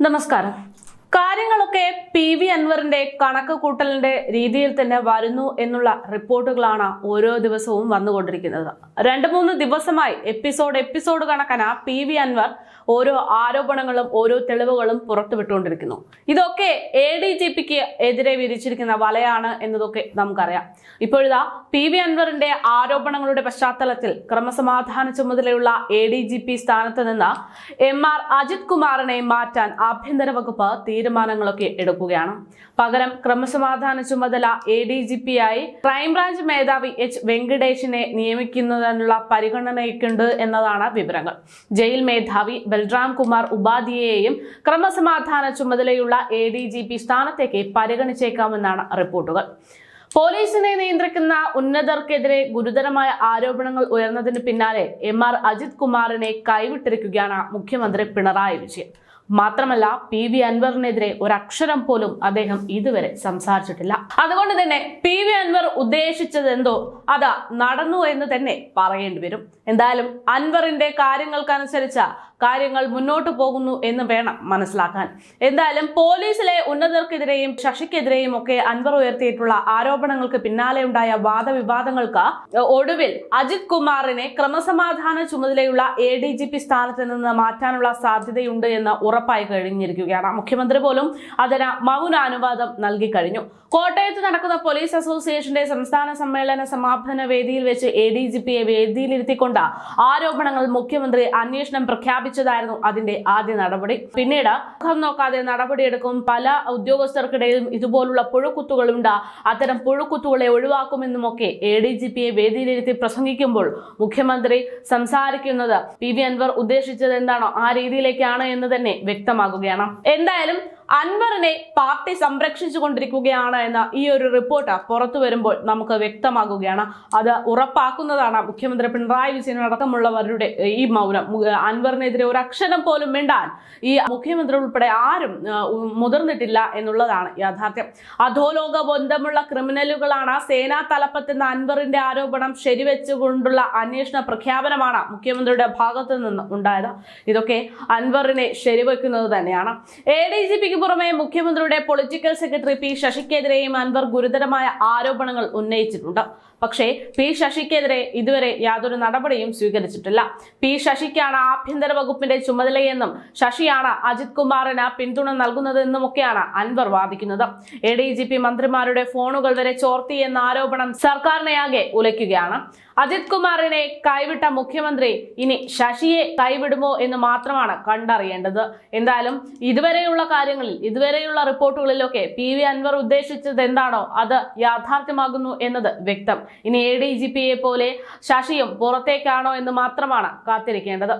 नमस्कार. കാര്യങ്ങളൊക്കെ P V അൻവറിന്റെ കണക്ക് കൂട്ടലിന്റെ രീതിയിൽ തന്നെ വരുന്നു എന്നുള്ള റിപ്പോർട്ടുകളാണ് ഓരോ ദിവസവും വന്നുകൊണ്ടിരിക്കുന്നത്. രണ്ട് മൂന്ന് ദിവസമായി എപ്പിസോഡ് എപ്പിസോഡ് കണക്കന പി വി അൻവർ ഓരോ ആരോപണങ്ങളും ഓരോ തെളിവുകളും പുറത്തുവിട്ടുകൊണ്ടിരിക്കുന്നു. ഇതൊക്കെ എ ഡി ജി പിക്ക് എതിരെ വിരിച്ചിരിക്കുന്ന വലയാണ് എന്നതൊക്കെ നമുക്കറിയാം. ഇപ്പോഴിതാ പി വി അൻവറിന്റെ ആരോപണങ്ങളുടെ പശ്ചാത്തലത്തിൽ ക്രമസമാധാന ചുമതലയുള്ള എ ഡി ജി പി സ്ഥാനത്ത് നിന്ന് എം ആർ അജിത് കുമാറിനെ മാറ്റാൻ ആഭ്യന്തര വകുപ്പ് തീരുമാനങ്ങളൊക്കെ എടുക്കുകയാണ്. പകരം ക്രമസമാധാന ചുമതല എ ഡി ജി പി ആയി ക്രൈംബ്രാഞ്ച് മേധാവി എച്ച് വെങ്കടേഷിനെ നിയമിക്കുന്നതിനുള്ള പരിഗണനയ്ക്കുണ്ട് എന്നതാണ് വിവരങ്ങൾ. ജയിൽ മേധാവി ബൽറാം കുമാർ ഉപാധ്യയെയും ക്രമസമാധാന ചുമതലയുള്ള എ ഡി ജി പി സ്ഥാനത്തേക്ക് പരിഗണിച്ചേക്കാമെന്നാണ് റിപ്പോർട്ടുകൾ. പോലീസിനെ നിയന്ത്രിക്കുന്ന ഉന്നതർക്കെതിരെ ഗുരുതരമായ ആരോപണങ്ങൾ ഉയർന്നതിന് പിന്നാലെ എം ആർ അജിത് കുമാറിനെ കൈവിട്ടിരിക്കുകയാണ് മുഖ്യമന്ത്രി പിണറായി വിജയൻ. മാത്രമല്ല പി വി അൻവറിനെതിരെ അക്ഷരം പോലും അദ്ദേഹം ഇതുവരെ സംസാരിച്ചിട്ടില്ല. അതുകൊണ്ട് തന്നെ പി വി അൻവർ ഉദ്ദേശിച്ചത് എന്തോ അതാ നടന്നു എന്ന് തന്നെ പറയേണ്ടി വരും. എന്തായാലും അൻവറിന്റെ കാര്യങ്ങൾക്കനുസരിച്ച കാര്യങ്ങൾ മുന്നോട്ട് പോകുന്നു എന്ന് വേണം മനസ്സിലാക്കാൻ. എന്തായാലും പോലീസിലെ ഉന്നതർക്കെതിരെയും ശശിക്കെതിരെയും ഒക്കെ അൻവർ ഉയർത്തിയിട്ടുള്ള ആരോപണങ്ങൾക്ക് പിന്നാലെ ഉണ്ടായ വാദവിവാദങ്ങൾക്ക് ഒടുവിൽ അജിത് കുമാറിനെ ക്രമസമാധാന ചുമതലയുള്ള എ ഡി ജി പി സ്ഥാനത്ത് നിന്ന് മാറ്റാനുള്ള സാധ്യതയുണ്ട് എന്ന് ഉറപ്പായി കഴിഞ്ഞിരിക്കുകയാണ്. മുഖ്യമന്ത്രി പോലും അതിന് മൗനാനുവാദം നൽകി കഴിഞ്ഞു. കോട്ടയത്ത് നടക്കുന്ന പോലീസ് അസോസിയേഷന്റെ സംസ്ഥാന സമ്മേളന സമാപന വേദിയിൽ വെച്ച് എ ഡി ജി പിയെ വേദിയിലിരുത്തിക്കൊണ്ട് ആരോപണങ്ങൾ മുഖ്യമന്ത്രി അന്വേഷണം പ്രഖ്യാപിച്ചതായിരുന്നു അതിന്റെ ആദ്യ നടപടി. പിന്നീട് മുഖം നോക്കാതെ നടപടിയെടുക്കും പല ഉദ്യോഗസ്ഥർക്കിടയിലും ഇതുപോലുള്ള പുഴുക്കുത്തുകളുണ്ട്. അത്തരം പുഴുക്കുത്തുകളെ ഒഴിവാക്കുമെന്നുമൊക്കെ എ ഡി ജി പിയെ വേദിയിലിരുത്തി പ്രസംഗിക്കുമ്പോൾ മുഖ്യമന്ത്രി സംസാരിക്കുന്നത് പി വി അൻവർ ഉദ്ദേശിച്ചത് എന്താണോ ആ രീതിയിലേക്കാണ് എന്ന് തന്നെ വ്യക്തമാകുകയാണ്. എന്തായാലും അൻവറിനെ പാർട്ടി സംരക്ഷിച്ചു കൊണ്ടിരിക്കുകയാണ് എന്ന ഈ ഒരു റിപ്പോർട്ട് പുറത്തു വരുമ്പോൾ നമുക്ക് വ്യക്തമാകുകയാണ്. അത് ഉറപ്പാക്കുന്നതാണ് മുഖ്യമന്ത്രി പിണറായി വിജയൻ അടക്കമുള്ളവരുടെ ഈ മൗനം. അൻവറിനെതിരെ ഒരു അക്ഷരം പോലും മിണ്ടാൻ ഈ മുഖ്യമന്ത്രി ഉൾപ്പെടെ ആരും മുതിർന്നിട്ടില്ല എന്നുള്ളതാണ് യാഥാർത്ഥ്യം. അധോലോക ബന്ധമുള്ള ക്രിമിനലുകളാണ് സേനാ തലപ്പത്തെന്ന അൻവറിന്റെ ആരോപണം ശരിവെച്ചുകൊണ്ടുള്ള അന്വേഷണ പ്രഖ്യാപനമാണ് മുഖ്യമന്ത്രിയുടെ ഭാഗത്തു നിന്ന് ഉണ്ടായത്. ഇതൊക്കെ അൻവറിനെ ശരിവെക്കുന്നത് തന്നെയാണ്. എ ഡി ജി പിക്ക് പുറമെ മുഖ്യമന്ത്രിയുടെ പൊളിറ്റിക്കൽ സെക്രട്ടറി പി ശശിക്കെതിരെയും അൻവർ ഗുരുതരമായ ആരോപണങ്ങൾ ഉന്നയിച്ചിട്ടുണ്ട്. പക്ഷേ പി ശശിക്കെതിരെ ഇതുവരെ യാതൊരു നടപടിയും സ്വീകരിച്ചിട്ടില്ല. പി ശശിക്കാണ് ആഭ്യന്തര വകുപ്പിന്റെ ചുമതലയെന്നും ശശിയാണ് അജിത് കുമാറിന് പിന്തുണ നൽകുന്നതെന്നുമൊക്കെയാണ് അൻവർ വാദിക്കുന്നത്. എ മന്ത്രിമാരുടെ ഫോണുകൾ വരെ ചോർത്തി എന്ന ആരോപണം സർക്കാരിനെയാകെ ഉലയ്ക്കുകയാണ്. അജിത് കുമാറിനെ കൈവിട്ട മുഖ്യമന്ത്രി ഇനി ശശിയെ കൈവിടുമോ എന്ന് മാത്രമാണ് കണ്ടറിയേണ്ടത്. എന്തായാലും ഇതുവരെയുള്ള കാര്യങ്ങളിൽ ഇതുവരെയുള്ള റിപ്പോർട്ടുകളിലൊക്കെ പി വി അൻവർ ഉദ്ദേശിച്ചത് എന്താണോ അത് യാഥാർത്ഥ്യമാകുന്നു എന്നത് വ്യക്തം. ഇനി എ ഡി ജി പിയെ പോലെ ശശിയും പുറത്തേക്കാണോ എന്ന് മാത്രമാണ് കാത്തിരിക്കേണ്ടത്.